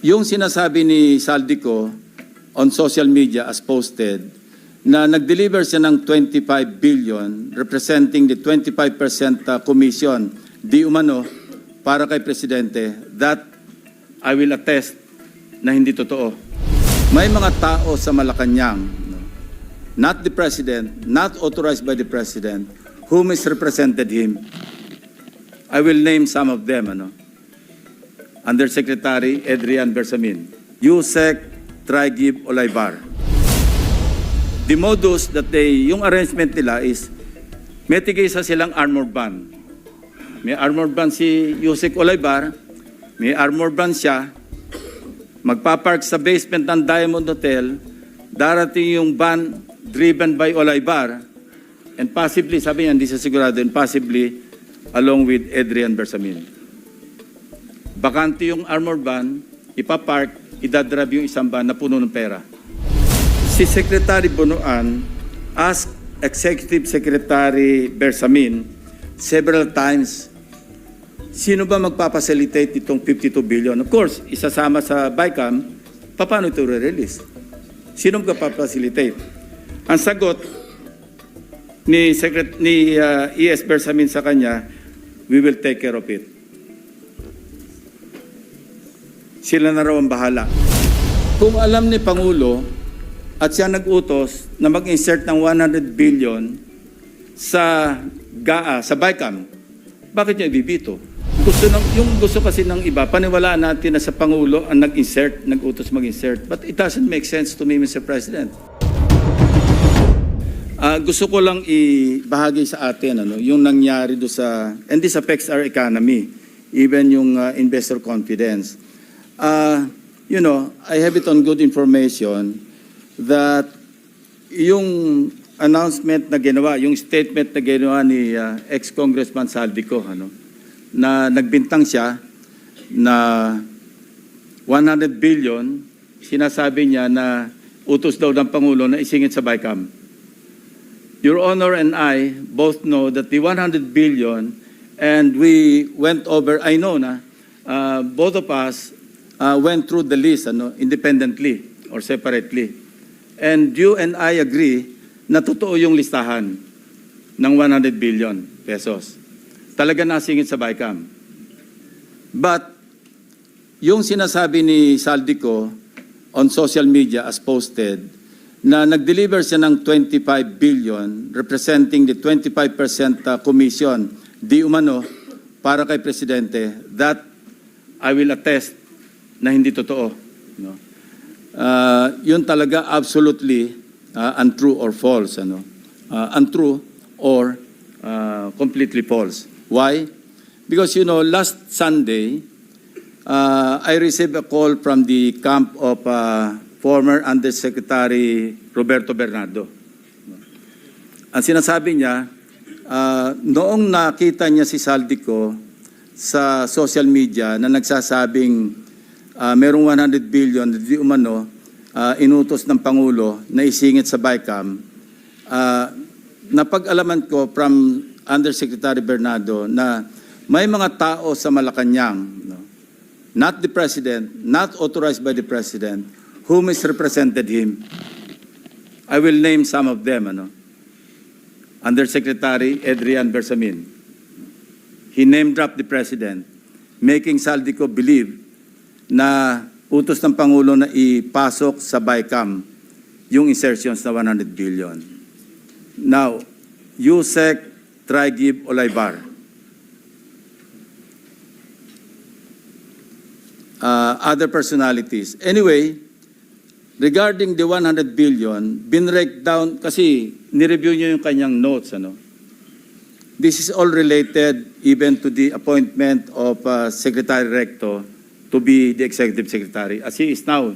Yung sinasabi ni Saldico on social media as posted na nag-deliver siya ng 25 billion representing the 25% uh, commission di umano para kay Presidente, that I will attest na hindi totoo. May mga tao sa Malacanang, no, not the President, not authorized by the President, who misrepresented him. I will name some of them. Ano? Undersecretary Adrian Bersamin, Yusek Trigib Olaybar. The modus that they, yung arrangement nila is, may tigisa silang armored van. May armored van si Yusek Olaybar, may armored van siya, magpapark sa basement ng Diamond Hotel, darating yung van driven by Olaybar, and possibly, sabi niya, hindi siya sigurado, and possibly along with Adrian Bersamin. Bakante yung armored van, ipapark, idadrive yung isang van na puno ng pera. Si Secretary Bonoan asked Executive Secretary Bersamin several times, sino ba magpapacilitate itong 52 billion? Of course, isasama sa BICAM, paano ito re-release? Sino magpapacilitate? Ang sagot ni, Secret, ni uh, ES Bersamin sa kanya, we will take care of it. Sila na raw ang bahala. Kung alam ni Pangulo at siya nag-utos na mag-insert ng 100 billion sa GAA, sa BICAM, bakit niya ibibito? Gusto ng, yung gusto kasi ng iba, paniwalaan natin na sa Pangulo ang nag-insert, nag-utos mag-insert. But it doesn't make sense to me, Mr. President. Ah, gusto ko lang ibahagi sa atin ano, yung nangyari do sa and this affects our economy, even yung ah, investor confidence. Ah, you know, I have it on good information that yung announcement na ginawa, yung statement na ginawa ni ah, ex-congressman Saldico, ano, na nagbintang siya na 100 billion, sinasabi niya na utos daw ng Pangulo na isingit sa BICAM. Your Honor and I both know that the 100 billion, and we went over, I know na, uh, both of us uh, went through the list ano, independently or separately. And you and I agree na totoo yung listahan ng 100 billion pesos. Talaga nasingit sa BICAM. But yung sinasabi ni Saldico on social media as posted, na nag-deliver siya ng 25 billion representing the 25% uh, commission di umano para kay Presidente, that I will attest na hindi totoo. No? Uh, yun talaga absolutely uh, untrue or false. Ano? Uh, untrue or uh, completely false. Why? Because you know, last Sunday, uh, I received a call from the camp of uh, former Undersecretary Roberto Bernardo. Ang sinasabi niya, ah, noong nakita niya si Saldico sa social media na nagsasabing ah, merong 100 billion na di umano ah, inutos ng Pangulo na isingit sa BICAM, ah, napag-alaman ko from Undersecretary Bernardo na may mga tao sa Malacanang, no? not the President, not authorized by the President, who misrepresented him. I will name some of them. Ano? Undersecretary Adrian Bersamin. He name-dropped the President, making Saldico believe na utos ng Pangulo na ipasok sa BICAM yung insertions na 100 billion. Now, Yusek Trigib Olaybar. Uh, other personalities. Anyway, regarding the 100 billion, binrek down, kasi nireview niyo yung kanyang notes, ano? This is all related even to the appointment of uh, Secretary Recto to be the Executive Secretary. As he is now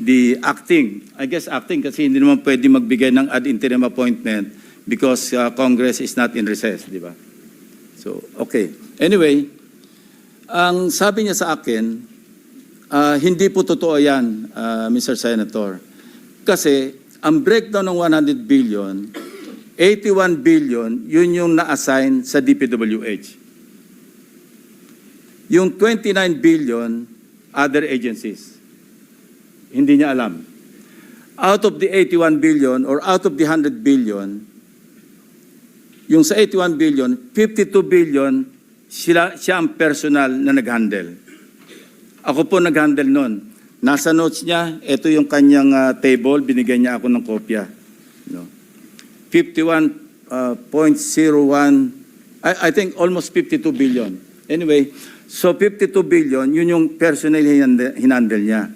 the acting, I guess acting kasi hindi naman pwede magbigay ng ad interim appointment because uh, Congress is not in recess, di ba? So, okay. Anyway, ang sabi niya sa akin, Ah, hindi po totoo yan, ah, Mr. Senator. Kasi ang breakdown ng 100 billion, 81 billion, yun yung na-assign sa DPWH. Yung 29 billion, other agencies. hindi niya alam. Out of the 81 billion or out of the 100 billion, yung sa 81 billion, 52 billion, sila, siya ang personal na nag-handle. Ako po nag-handle nun. Nasa notes niya, ito yung kanyang ah, table, binigyan niya ako ng kopya. No. 51.01, I, I think almost 52 billion. Anyway, so 52 billion, yun yung personal hinandle niya.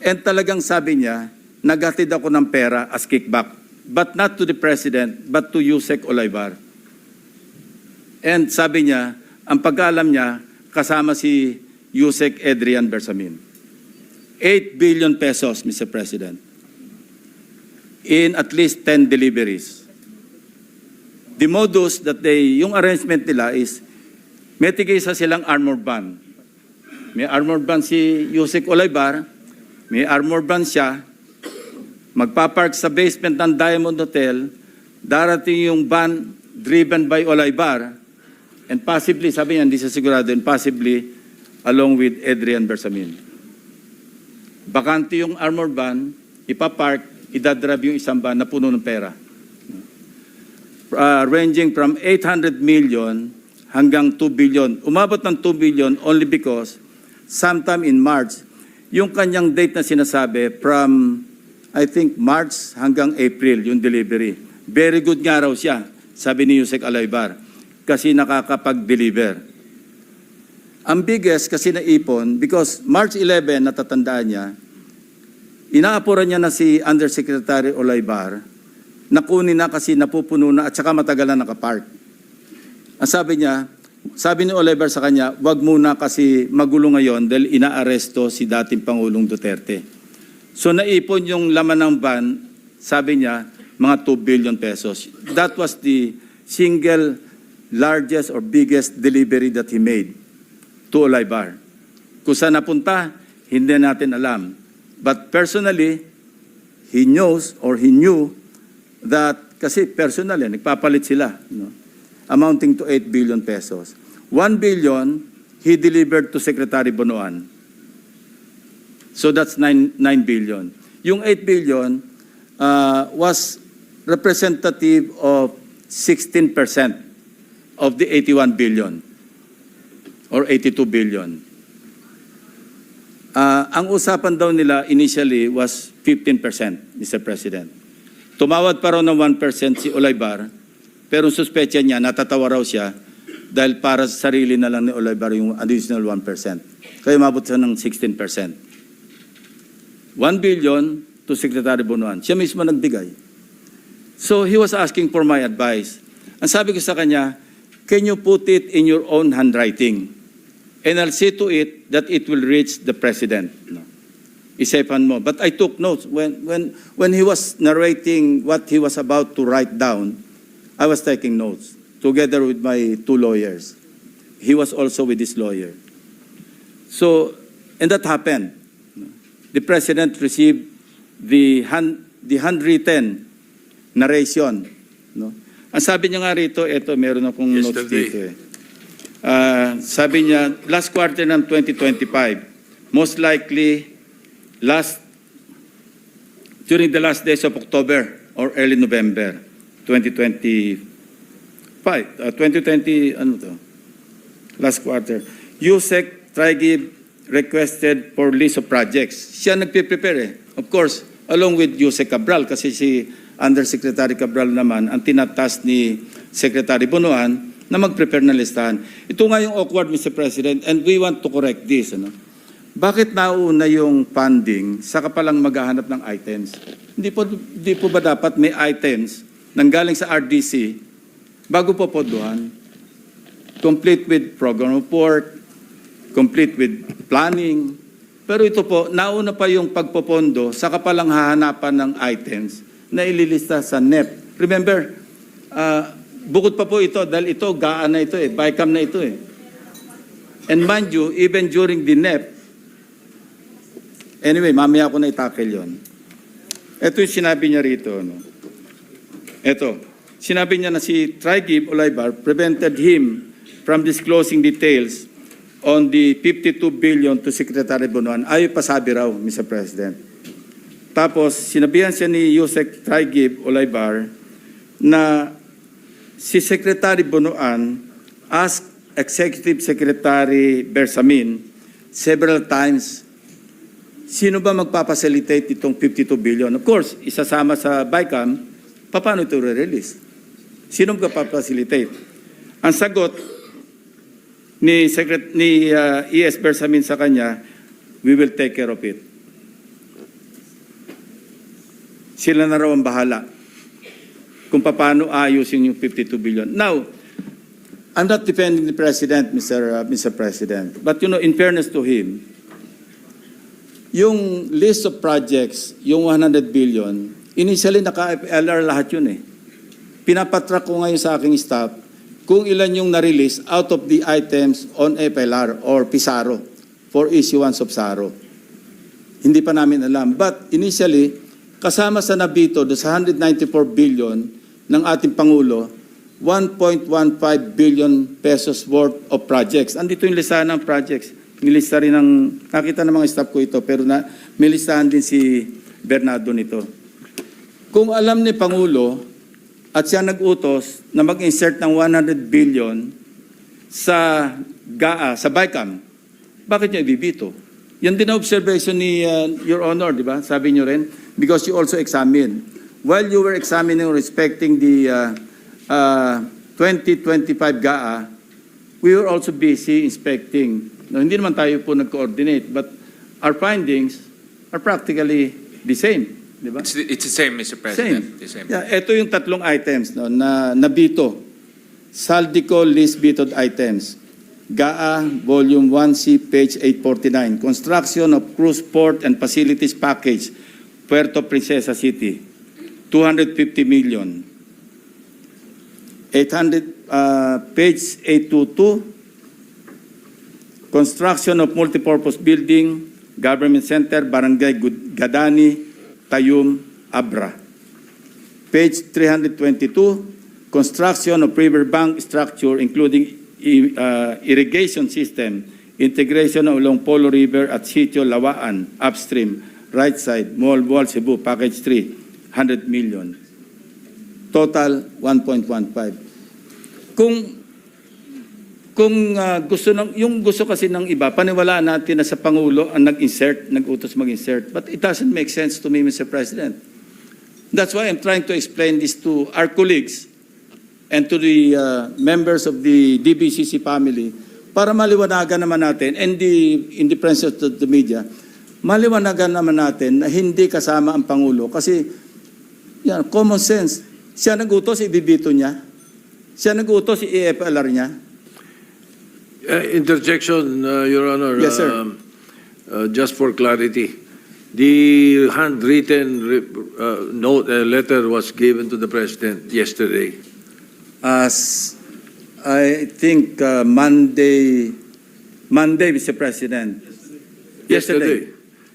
And talagang sabi niya, naghatid ako ng pera as kickback. But not to the President, but to Yusek Olaybar. And sabi niya, ang pagkaalam niya, kasama si Yusek Adrian Bersamin. 8 billion pesos, Mr. President. In at least 10 deliveries. The modus that they, yung arrangement nila is, may tigisa silang armor van. May armor van si Yusek Olaybar, may armor van siya, magpapark sa basement ng Diamond Hotel, darating yung van driven by Olaybar, and possibly, sabi niya, hindi siya sigurado, and possibly along with Adrian Bersamin. Bakante yung armor van, ipapark, idadrab yung isang van na puno ng pera. Uh, ranging from 800 million hanggang 2 billion. Umabot ng 2 billion only because sometime in March, yung kanyang date na sinasabi from I think March hanggang April yung delivery. Very good nga raw siya, sabi ni Yusek Alaybar, kasi nakakapag-deliver. Ang biggest kasi naipon, because March 11, natatandaan niya, inaapuran niya na si Undersecretary Olaybar, nakunin na kasi napupuno na at saka matagal na nakapark. Ang sabi niya, sabi ni Olaybar sa kanya, wag muna kasi magulo ngayon dahil inaaresto si dating Pangulong Duterte. So naipon yung laman ng van, sabi niya, mga 2 billion pesos. That was the single largest or biggest delivery that he made to Olaybar. Kung saan napunta, hindi natin alam. But personally, he knows or he knew that, kasi personal eh, nagpapalit sila, no? Amounting to 8 billion pesos. 1 billion, he delivered to Secretary Bonoan. So that's 9, 9 billion. Yung 8 billion uh, was representative of 16% of the 81 billion or 82 billion. Uh, ang usapan daw nila initially was 15%, Mr. President. Tumawad pa raw ng 1% si Olaybar, pero suspecha niya, natatawa raw siya dahil para sa sarili na lang ni Olaybar yung additional 1%. Kaya umabot siya ng 16%. 1 billion to Secretary Bonoan. Siya mismo nagbigay. So he was asking for my advice. Ang sabi ko sa kanya, can you put it in your own handwriting? And I'll see to it that it will reach the President. No. Isipan mo. But I took notes. When, when, when he was narrating what he was about to write down, I was taking notes together with my two lawyers. He was also with his lawyer. So, and that happened. The President received the, hand, the handwritten narration. No? Ang sabi niya nga rito, ito, meron akong notes Yesterday. dito eh. Ah, sabi niya, last quarter ng 2025, most likely last during the last days of October or early November 2025, uh, 2020, ano to? Last quarter. USEC Trigib requested for list of projects. Siya nagpe-prepare eh. Of course, along with USEC Cabral kasi si Undersecretary Cabral naman ang tinatas ni Secretary Bonoan na mag-prepare ng listahan. Ito nga yung awkward, Mr. President, and we want to correct this. Ano? Bakit nauna yung funding sa kapalang maghahanap ng items? Hindi po, hindi po ba dapat may items nanggaling sa RDC bago po podohan? Complete with program report, complete with planning. Pero ito po, nauna pa yung pagpopondo sa kapalang hahanapan ng items na ililista sa NEP. Remember, uh, bukod pa po ito, dahil ito, gaan na ito eh, BICAM na ito eh. And mind you, even during the NEP, anyway, mamaya ako na itakil yon. Ito yung sinabi niya rito. No? Ito, sinabi niya na si Trigib Olaybar prevented him from disclosing details on the 52 billion to Secretary Bonoan. Ayaw pa sabi raw, Mr. President. Tapos, sinabihan siya ni Yusek Traigib Olaybar na si Secretary Bonoan asked Executive Secretary Bersamin several times, sino ba magpapacilitate itong 52 billion? Of course, isasama sa BICAM, paano ito re-release? Sino magpapacilitate? Ang sagot ni, Secret, ni uh, ES Bersamin sa kanya, we will take care of it. Sila na raw ang bahala kung paano ayusin yung 52 billion. Now, I'm not defending the President, Mr. uh, Mr. President. But you know, in fairness to him, yung list of projects, yung 100 billion, initially naka-FLR lahat yun eh. Pinapatrack ko ngayon sa aking staff kung ilan yung na-release out of the items on FLR or PISARO for issuance of SARO. Hindi pa namin alam. But initially, kasama sa nabito do sa 194 billion ng ating Pangulo, 1.15 billion pesos worth of projects. Andito yung listahan ng projects. Nilista rin ng, nakita ng mga staff ko ito, pero na, may din si Bernardo nito. Kung alam ni Pangulo at siya nag-utos na mag-insert ng 100 billion sa GAA, sa BICAM, bakit niya ibibito? Yan din ang observation ni uh, Your Honor, di ba? Sabi niyo rin, because you also examined. While you were examining respecting the uh, uh, 2025 GAA, we were also busy inspecting. No, hindi naman tayo po nag-coordinate, but our findings are practically the same. Di ba? It's the, it's the same, Mr. President. The same. Yeah, ito yung tatlong items no, na nabito. Saldico list vetoed items. GAA Volume 1C, page 849. Construction of cruise port and facilities package, Puerto Princesa City. 250 million. 800, uh, page 822. Construction of multipurpose building, government center, Barangay Gadani, Tayum, Abra. Page 322, construction of riverbank structure including uh, irrigation system, integration along Polo River at Sitio Lawaan, upstream, right side, Mall Wall, Cebu, package 3, 100 million. Total 1.15. Kung kung ah, gusto ng yung gusto kasi ng iba, paniwalaan natin na sa pangulo ang nag-insert, nag-utos mag-insert. But it doesn't make sense to me, Mr. President. That's why I'm trying to explain this to our colleagues and to the uh, members of the DBCC family para maliwanagan naman natin and the, in the presence of the media, maliwanagan naman natin na hindi kasama ang Pangulo kasi yan, common sense. Siya nag-utos, ibibito niya. Siya nag-utos, i-EFLR niya. Uh, Interjection, uh, Your Honor. Yes, sir. Um, uh, Just for clarity, the handwritten re- uh, note, uh, letter was given to the President yesterday. As I think uh, Monday, Monday, Mr. President. Yesterday.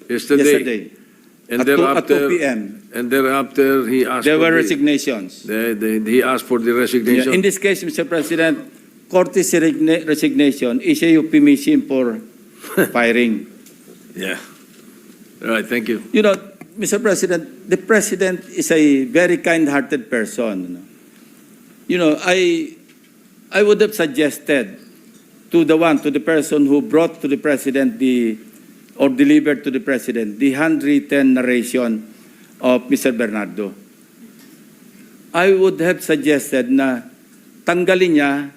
Yesterday. Yesterday. And At two- at thereafter, 2 p.m. and thereafter, he asked There for were the- resignations. the- the- He asked for the Yeah, resignation. In this case, Mr. President, courtesy resigna- resignation is a euphemism for firing. Yeah. All right, thank you. You know, Mr. President, the President is a very kind-hearted person. You know I, I would have suggested to the one, to the person who brought to the President the, or delivered to the President, the handwritten narration of Mr. Bernardo. I would have suggested na tanggalin niya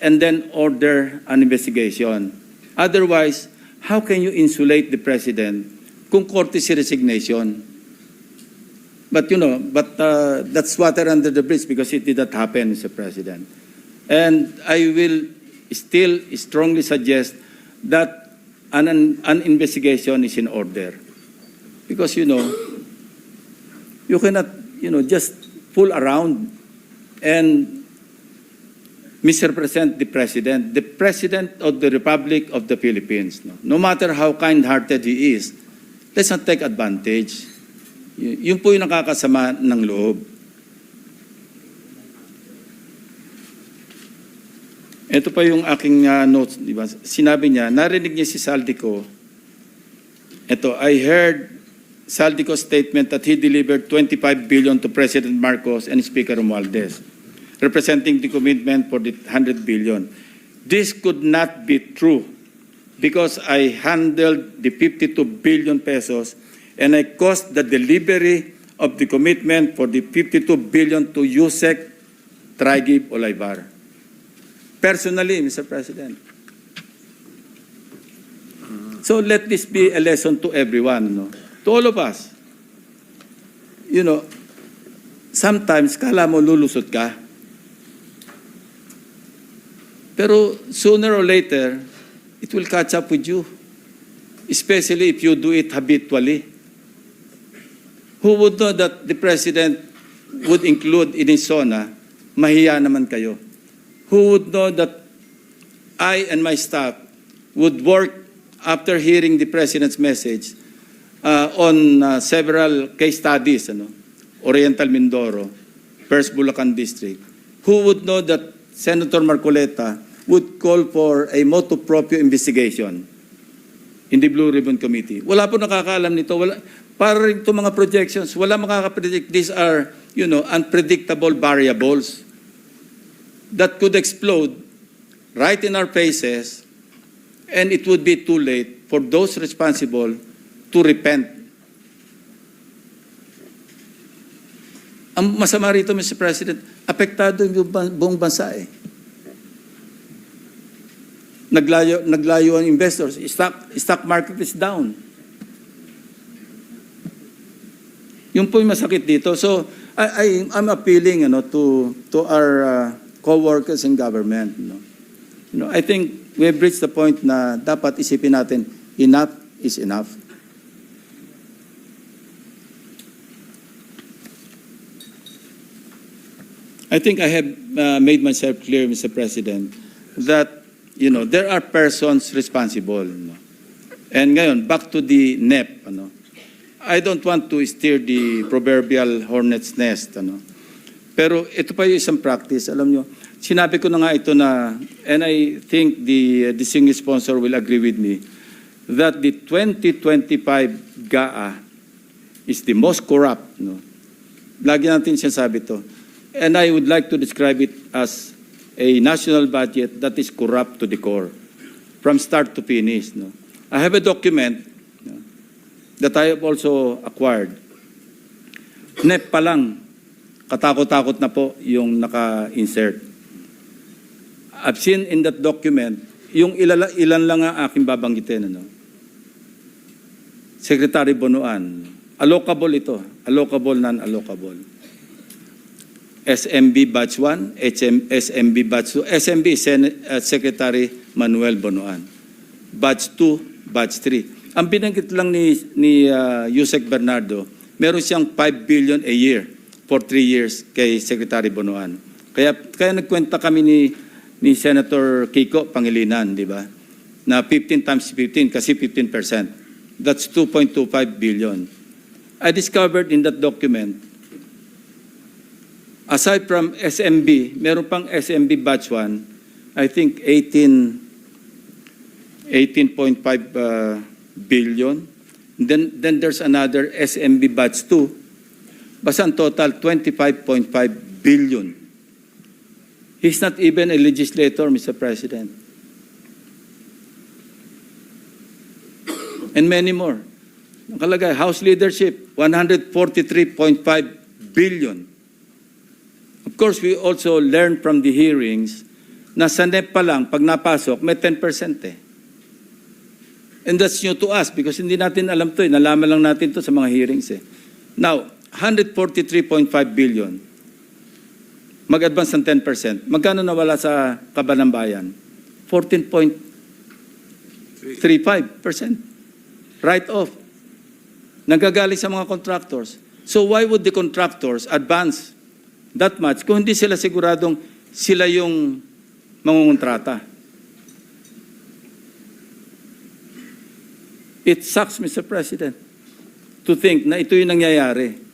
and then order an investigation. Otherwise, how can you insulate the President kung courtesy resignation? But you know, but uh, that's water under the bridge because it did not happen, Mr. President. And I will still strongly suggest that an, an investigation is in order. Because, you know, you cannot, you know, just fool around and misrepresent the president, the president of the Republic of the Philippines. No, no matter how kind-hearted he is, let's not take advantage. Y- yun po yung nakakasama ng loob. Ito pa yung aking uh, notes, di ba? Sinabi niya, narinig niya si Saldico, ito, I heard Saldico's statement that he delivered 25 billion to President Marcos and Speaker Romualdez, representing the commitment for the 100 billion. This could not be true because I handled the 52 billion pesos and I caused the delivery of the commitment for the 52 billion to Yusek Trigib Olivar. Personally, Mr. President. So let this be a lesson to everyone, no? to all of us. You know, sometimes kala mo lulusot ka. Pero sooner or later, it will catch up with you. Especially if you do it habitually. Who would know that the President would include in his zona, mahiya naman kayo? Who would know that I and my staff would work after hearing the President's message uh, on uh, several case studies, ano? Oriental Mindoro, First Bulacan District. Who would know that Senator Marcoleta would call for a motu proprio investigation in the Blue Ribbon Committee? Wala po nakakaalam nito. Wala, para rin itong mga projections, wala makakapredict. These are, you know, unpredictable variables that could explode right in our faces and it would be too late for those responsible to repent. Ang masama rito, Mr. President, apektado yung bu- buong bansa eh. Naglayo, naglayo ang investors. Stock, stock market is down. Yun po yung masakit dito. So, I, I, I'm appealing ano, to, to our uh, co-workers in government. You know. You know, I think we have reached the point na dapat isipin natin, enough is enough. I think I have uh, made myself clear, Mr. President, that you know there are persons responsible. know. And ngayon, back to the NEP. Ano, I don't want to steer the proverbial hornet's nest. Ano. Pero ito pa yung isang practice. Alam nyo, sinabi ko na nga ito na, and I think the uh, distinguished sponsor will agree with me, that the 2025 GAA is the most corrupt. No? Lagi natin sinasabi to. And I would like to describe it as a national budget that is corrupt to the core, from start to finish. No? I have a document no, that I have also acquired. NEP pa lang, katakot-takot na po yung naka-insert. I've seen in that document, yung ilala, ilan lang ang aking babanggitin. Ano? Secretary Bonoan, allocable ito, allocable, non-allocable. SMB Batch 1, HM, SMB Batch 2. SMB Sen- uh, Secretary Manuel Bonoan. Batch 2, Batch 3. Ang binanggit lang ni, ni uh, Yusek Bernardo, meron siyang 5 billion a year for 3 years kay Secretary Bonoan. Kaya, kaya nagkwenta kami ni, ni Senator Kiko Pangilinan, di ba? Na 15 times 15 kasi 15%. That's 2.25 billion. I discovered in that document aside from SMB, meron pang SMB batch 1, I think 18 18.5 uh, billion. Then then there's another SMB batch 2. Basta total 25.5 billion. He's not even a legislator, Mr. President. And many more. Nakalagay, House leadership, 143.5 billion. Course, we also learned from the hearings na sa NEP pa lang, pag napasok, may 10% eh. And that's new to us because hindi natin alam to eh. Nalaman lang natin to sa mga hearings eh. Now, 143.5 billion. Mag-advance ng 10%. Magkano nawala sa kaban ng bayan? 14.35%. Write off. Nagagaling sa mga contractors. So why would the contractors advance that much kung hindi sila siguradong sila yung mangungontrata. It sucks, Mr. President, to think na ito yung nangyayari.